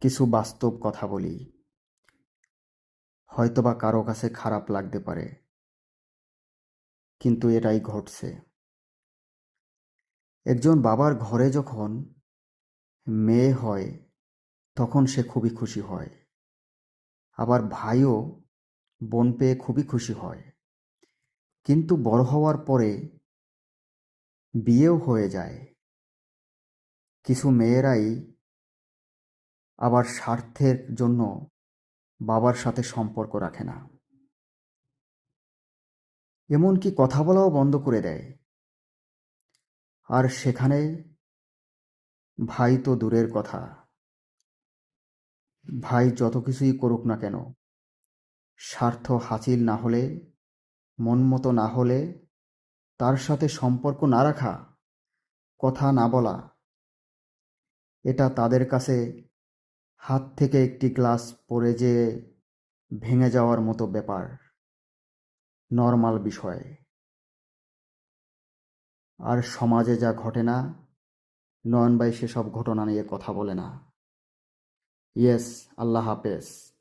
কিছু বাস্তব কথা বলি। হয়তোবা কারও কাছে খারাপ লাগতে পারে। কিন্তু এটাই ঘটছে। একজন বাবার ঘরে যখন মেয়ে হয়, তখন সে খুবই খুশি হয়। আবার ভাইও বোন পেয়ে খুবই খুশি হয়। কিন্তু বড় হওয়ার পরে বিয়েও হয়ে যায়। কিছু মেয়েরাই আবার স্বার্থের জন্য বাবার সাথে সম্পর্ক রাখে না। এমনকি কথা বলাও বন্ধ করে দেয়। আর সেখানে ভাই তো দূরের কথা। ভাই যত কিছুই করুক না কেন, স্বার্থ হাসিল না হলে, মন মতো না হলে, তার সাথে সম্পর্ক না রাখা, কথা না বলা, এটা তাদের কাছে হাত থেকে একটি গ্লাস পড়ে যে ভেঙে যাওয়ার মতো ব্যাপার। নর্মাল বিষয়। আর সমাজে যা ঘটে না, নয়নবাই সেসব ঘটনা নিয়ে কথা বলে না। ইয়েস, আল্লাহ হাফেজ।